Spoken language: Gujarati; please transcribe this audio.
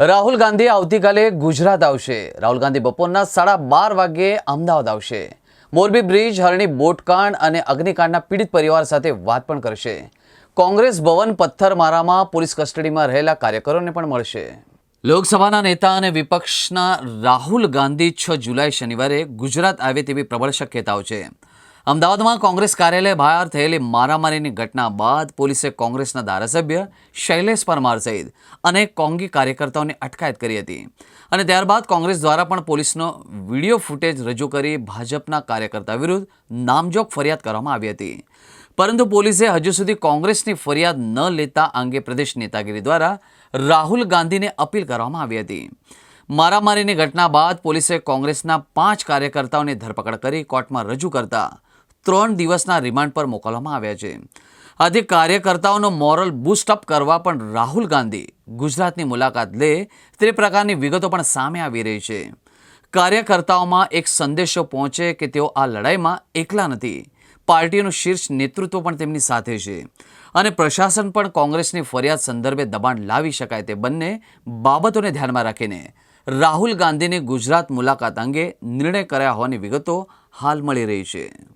રાહુલ ગાંધી આવતીકાલે ગુજરાત આવશે. રાહુલ ગાંધી બપોરના સાડા બાર વાગ્યે અમદાવાદ આવશે. મોરબી બ્રિજ, હરણી બોટકાંડ અને અગ્નિકાંડના પીડિત પરિવાર સાથે વાત પણ કરશે. કોંગ્રેસ ભવન પથ્થરમારામાં પોલીસ કસ્ટડીમાં રહેલા કાર્યકરોને પણ મળશે. લોકસભાના નેતા અને વિપક્ષના રાહુલ ગાંધી છ જુલાઈ શનિવારે ગુજરાત આવે તેવી પ્રબળ શક્યતાઓ છે. અમદાવાદમાં કોંગ્રેસ કાર્યાલય બહાર થયેલી મારામારીની ઘટના બાદ પોલીસે કોંગ્રેસના ધારાસભ્ય શૈલેષ પરમાર સહિત અનેક કોંગી કાર્યકર્તાઓની અટકાયત કરી હતી. અને ત્યારબાદ કોંગ્રેસ દ્વારા પણ પોલીસનો વીડિયો ફૂટેજ રજૂ કરી ભાજપના કાર્યકર્તા વિરુદ્ધ નામજોગ ફરિયાદ કરવામાં આવી હતી. પરંતુ પોલીસે હજુ સુધી કોંગ્રેસની ફરિયાદ ન લેતા અંગે પ્રદેશ નેતાગીરી દ્વારા રાહુલ ગાંધીને અપીલ કરવામાં આવી હતી. મારામારીની ઘટના બાદ પોલીસે કોંગ્રેસના પાંચ કાર્યકર્તાઓની ધરપકડ કરી કોર્ટમાં રજૂ કરતા ત્રણ દિવસના રિમાન્ડ પર મોકલવામાં આવ્યા છે. આથી કાર્યકર્તાઓનો મોરલ બુસ્ટઅપ કરવા પણ રાહુલ ગાંધી ગુજરાતની મુલાકાત લે તે પ્રકારની વિગતો પણ સામે આવી રહી છે. કાર્યકર્તાઓમાં એક સંદેશો પહોંચે કે તેઓ આ લડાઈમાં એકલા નથી. પાર્ટીનું શીર્ષ નેતૃત્વ પણ તેમની સાથે છે. અને પ્રશાસન પણ કોંગ્રેસની ફરિયાદ સંદર્ભે દબાણ લાવી શકાય તે બંને બાબતોને ધ્યાનમાં રાખીને રાહુલ ગાંધીની ગુજરાત મુલાકાત અંગે નિર્ણય કર્યા હોવાની વિગતો હાલ મળી રહી છે.